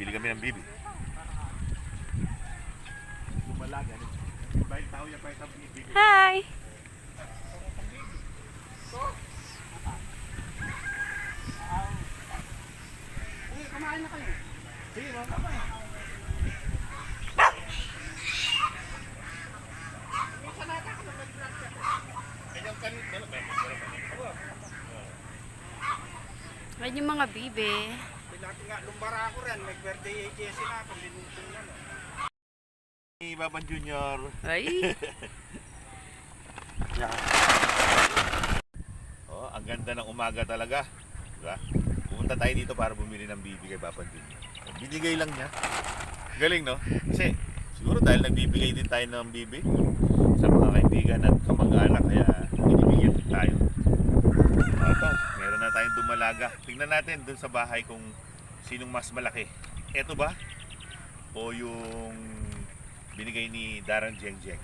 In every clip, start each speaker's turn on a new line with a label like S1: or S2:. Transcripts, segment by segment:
S1: Bili kami ng bibi.
S2: Hi!
S3: Kumain na kayo. Sige, mga.
S2: Ayan yung mga bibe.
S3: Bilati nga, lumbara ako rin. May birthday AJS na ako. Linutong yan.
S1: Ni Baban Junior.
S2: Ay!
S1: Oh, ang ganda ng umaga talaga. Diba? Pumunta tayo dito para bumili ng bibi kay Baban Junior. Binigay lang niya. Galing, no? Kasi siguro dahil nagbibigay din tayo ng bibi sa mga kaibigan at kamag-anak kaya binibigyan din tayo. Ito, meron na tayong dumalaga. Tingnan natin dun sa bahay kung sinong mas malaki. Ito ba? O yung binigay ni Darren Jeng Jeng?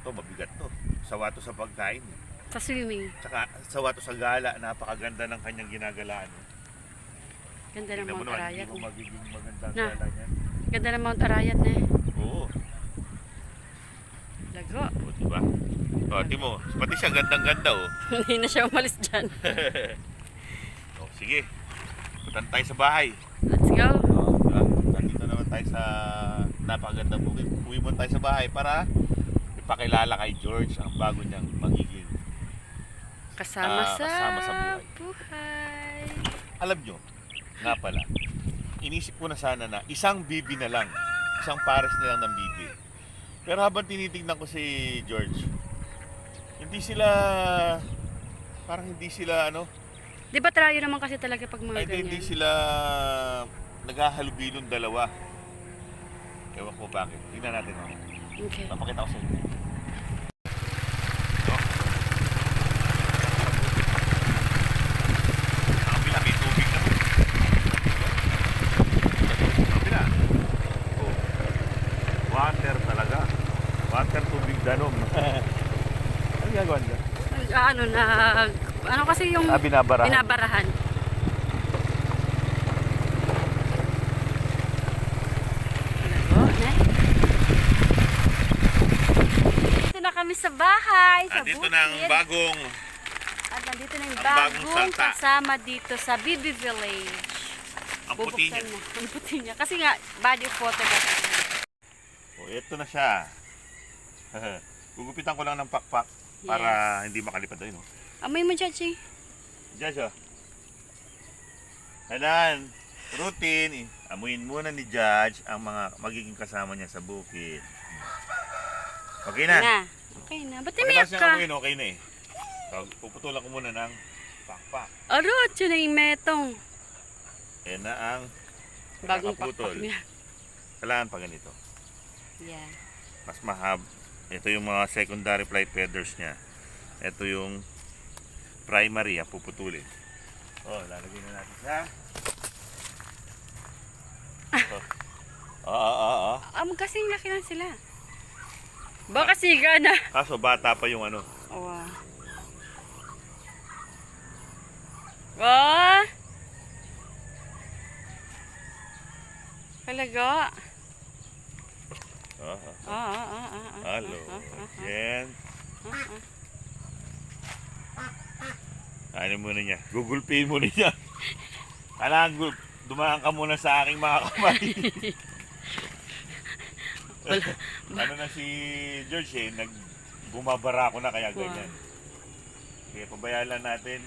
S1: Ito, mabigat to. Sawa to sa pagkain.
S2: Sa swimming.
S1: Tsaka sawa to sa gala. Napakaganda ng kanyang ginagalaan.
S2: Ganda ng Mount Arayat.
S1: hindi mo
S2: eh.
S1: magiging maganda ang gala niyan.
S2: Ganda ng Mount Arayat na eh.
S1: Oo.
S2: Lago.
S1: O, diba? O, mo. Pati siya gandang-ganda, oh.
S2: Hindi na siya umalis dyan.
S1: o, sige. Puntan tayo sa bahay.
S2: Let's go.
S1: Diba? Nandito naman tayo sa napakagandang bukid. Uwi mo tayo sa bahay para ipakilala kay George ang bago niyang magiging.
S2: Kasama
S1: Ah,
S2: sa,
S1: kasama sa buhay.
S2: buhay.
S1: Alam nyo, nga pala, inisip ko na sana na isang bibi na lang. Isang pares na lang ng bibi. Pero habang tinitingnan ko si George, hindi sila, parang hindi sila ano,
S2: Di ba trayo naman kasi talaga pag mga
S1: ay hindi, hindi
S2: ganyan?
S1: sila naghahalubilong dalawa. Ewan ko bakit. Tingnan natin. Oh.
S2: Okay.
S1: Papakita ko sa inyo. Oh. Water talaga. Water, tubig, danom. ano ginagawa niya?
S2: Ah, Ano na, ano kasi yung
S1: Ah, binabarahan.
S2: binabarahan. Dito na kami sa bahay, sa
S1: Andito na ang
S2: bukid.
S1: bagong
S2: At nandito na yung
S1: ang bagong
S2: bagong
S1: salta.
S2: kasama dito sa Bibi Village.
S1: ang puti niya.
S2: Bubuksan. Ang puti niya. Kasi nga, body photograph.
S1: Oh, ito na siya. Gugupitan ko lang ng pakpak para hindi makalipad tayo. No?
S2: Amoy mo, Chachi.
S1: Siya. Kailan, routine, amuin muna ni Judge ang mga magiging kasama niya sa bukid. Okay na.
S2: Na. Okay na. Ba't
S1: Pagkatapos
S2: umiyak
S1: niyang
S2: ka?
S1: amuin, okay na eh. So, puputulan ko muna ng pakpak.
S2: Arot, yun na yung metong.
S1: Yan na ang
S2: Bagong pakpak niya.
S1: Kailangan pa ganito.
S2: Yeah.
S1: Mas mahab. Ito yung mga secondary flight feathers niya. Ito yung primary, ang puputulin. Oh, lalagay na natin sa... Oh. Oo, oo, oo.
S2: Ah, magkasing laki lang sila. Baka siga na.
S1: Kaso bata pa yung ano.
S2: Wow. Wow. Talaga.
S1: Oh,
S2: Ah, ah, ah, ah, ah,
S1: Hello.
S2: ah, ah, ah,
S1: Yan.
S2: ah, ah.
S1: Ano muna niya? Google Pay muna niya. Kailangan dumaan ka muna sa aking mga kamay. ano na si George eh, nag bumabara ko na kaya ganyan. Kaya pabayaan lang natin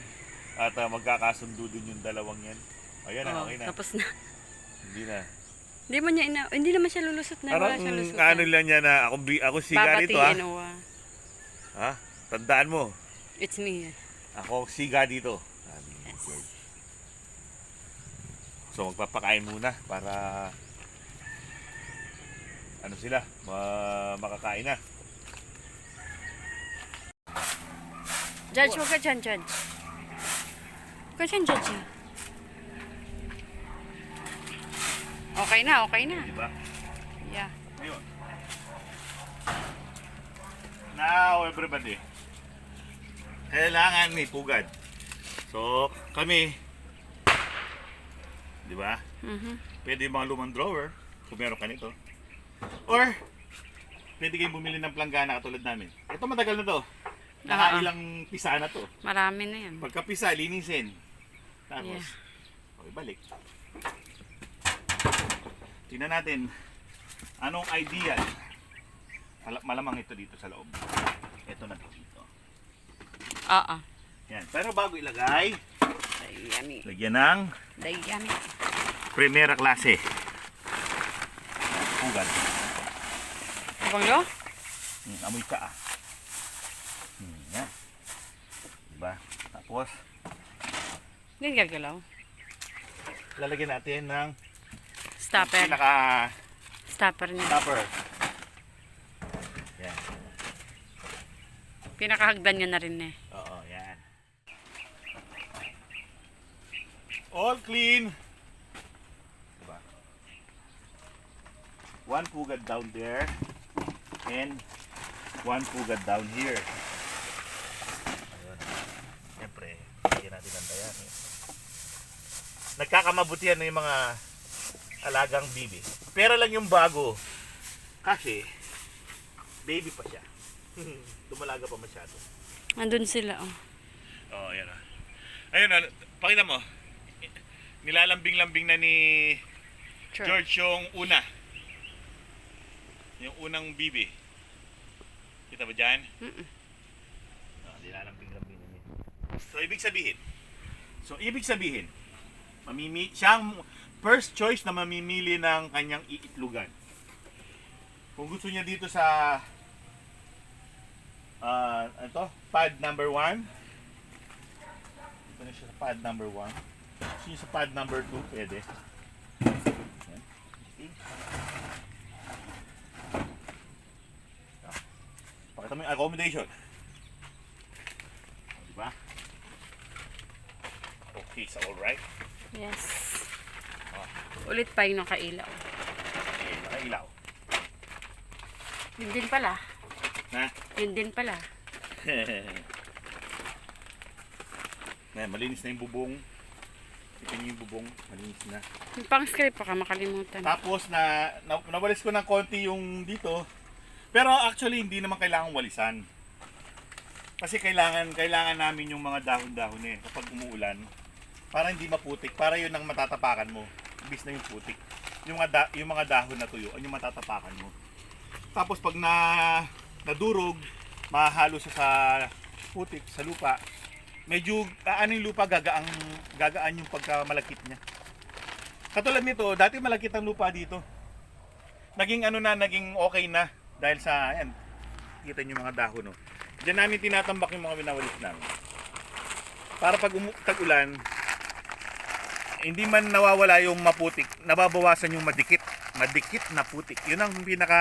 S1: at ah, magkakasundo din yung dalawang yan. Ayan na,
S2: Oh,
S1: okay na.
S2: Tapos na.
S1: Hindi na.
S2: Hindi mo niya ina, hindi naman siya lulusot na.
S1: Parang
S2: Wala siya lusot.
S1: ano lang niya na ako, bi- ako siga dito ha.
S2: Oh, ah.
S1: ha. Tandaan mo,
S2: It's me.
S1: Ako siga dito. Sabi ni George. So magpapakain muna para ano sila, ma- makakain na.
S2: Judge, huwag ka dyan, Judge. Huwag ka dyan, Judge. Okay na, okay na.
S1: Di ba?
S2: Yeah.
S1: Ayun. Now, everybody. Kailangan may pugad. So, kami, Di ba?
S2: Mhm.
S1: Pwede yung mga lumang drawer, kung meron ka nito. Or, pwede kayong bumili ng planggana katulad namin. Ito matagal na to.
S2: Ah,
S1: Nakailang pisa na to.
S2: Marami na yan.
S1: Pagkapisa, linisin. Tapos,
S2: Yeah.
S1: okay, balik. Tingnan natin, anong ideal? Mal- Malamang ito dito sa loob. Ito na to.
S2: Oo.
S1: Yan. Pero bago ilagay,
S2: Dayami.
S1: lagyan ng
S2: Dayami.
S1: primera klase. Ugal.
S2: Abang lo?
S1: Hmm, amoy ka ah. Hmm, yan. Diba? Tapos,
S2: Hindi gagalaw.
S1: lalagyan natin ng
S2: Stopper.
S1: pinaka
S2: Stopper niya.
S1: topper. Yan.
S2: Pinakahagdan niya na rin eh.
S1: Oo, yan. All clean. Diba? One pugad down there and one pugad down here. Ayun. Siyempre, hindi natin nandayan. Eh. Nagkakamabutihan na yung mga alagang bibi. Pero lang yung bago. Kasi, baby pa siya. Dumalaga pa masyado.
S2: Andun sila oh.
S1: Oh, yan ah. Ayun, ah, pakita mo. Nilalambing-lambing na ni
S2: Sure.
S1: George yung una. Yung unang bibi. Kita ba dyan?
S2: Mm-mm.
S1: Oh, nilalambing-lambing na niya. So, ibig sabihin. So, ibig sabihin, mamimi siyang first choice na mamimili ng kanyang iitlugan. Kung gusto niya dito sa ah ano to? Pad number 1. Dito na siya sa pad number 1. Niya sa pad number 2, pwede. Yan. Okay. Pakita mo yung accommodation. O, Diba? Okay, so alright.
S2: Yes. Ulit pa yung nakailaw.
S1: Okay, nakailaw.
S2: Yun din pala.
S1: Na?
S2: Yun din pala.
S1: na, malinis na yung bubong. Ito yung bubong, malinis na.
S2: Yung pang script baka makalimutan.
S1: Tapos na, na nawalis ko ng konti yung dito. Pero actually hindi naman kailangan walisan. Kasi kailangan kailangan namin yung mga dahon-dahon eh kapag umuulan para hindi maputik, para yun ang matatapakan mo. Ibis na yung putik. Yung mga, da- yung mga dahon na tuyo, yung matatapakan mo. Tapos pag na nadurog, mahalo siya sa putik, sa lupa. Medyo ano yung lupa gagaang gagaan yung pagkamalakit niya. Katulad nito, dati malakit ang lupa dito. Naging ano na, naging okay na dahil sa ayan. Kita niyo mga dahon no. Diyan namin tinatambak yung mga winawalis namin. Para pag tag-ulan, hindi man nawawala yung maputik, nababawasan yung madikit. Madikit na putik. Yun ang pinaka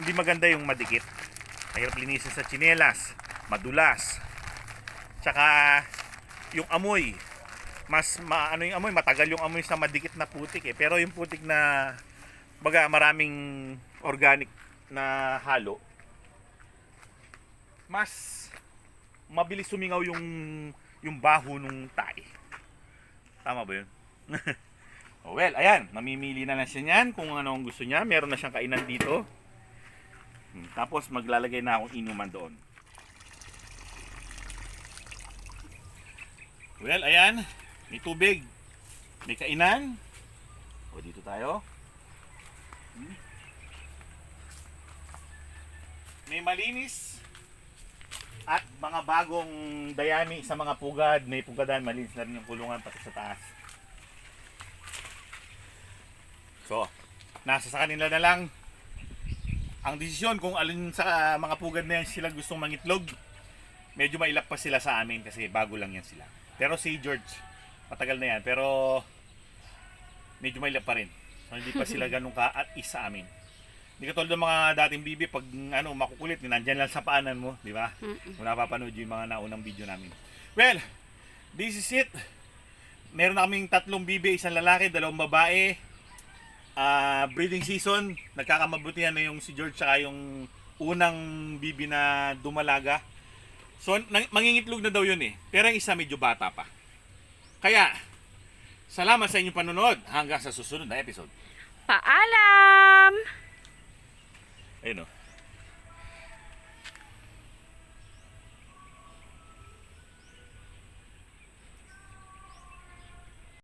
S1: hindi maganda yung madikit. Mahirap linisin sa tsinelas, madulas. Tsaka yung amoy, mas maano yung amoy, matagal yung amoy sa madikit na putik eh. Pero yung putik na baga maraming organic na halo, mas mabilis sumingaw yung yung baho nung tae. Tama ba yun? oh, well, ayan, namimili na lang siya niyan kung ano ang gusto niya. Meron na siyang kainan dito. Hmm, Tapos maglalagay na akong inuman doon. Well, ayan. May tubig. May kainan. O, dito tayo. May malinis. At mga bagong dayami sa mga pugad. May pugadan. Malinis na rin yung kulungan pati sa taas. So, nasa sa kanila na lang ang desisyon kung alin sa mga pugad na yan sila gustong mangitlog. Medyo mailap pa sila sa amin kasi bago lang yan sila. Pero si George, matagal na yan. Pero medyo mailap pa rin. So, hindi pa sila ganun ka at isa amin. Hindi katulad ng mga dating bibi pag ano makukulit, nandyan lang sa paanan mo, di ba? Kung napapanood yung mga naunang video namin. Well, this is it. Meron na kaming tatlong bibi, isang lalaki, dalawang babae. Ah, breeding season, nagkakamabutihan na yung si George saka yung unang bibi na dumalaga. So, nang, mangingitlog na daw yun eh. Pero yung isa medyo bata pa. Kaya, salamat sa inyong panonood. Hanggang sa susunod na episode.
S2: Paalam! Ayun o. No?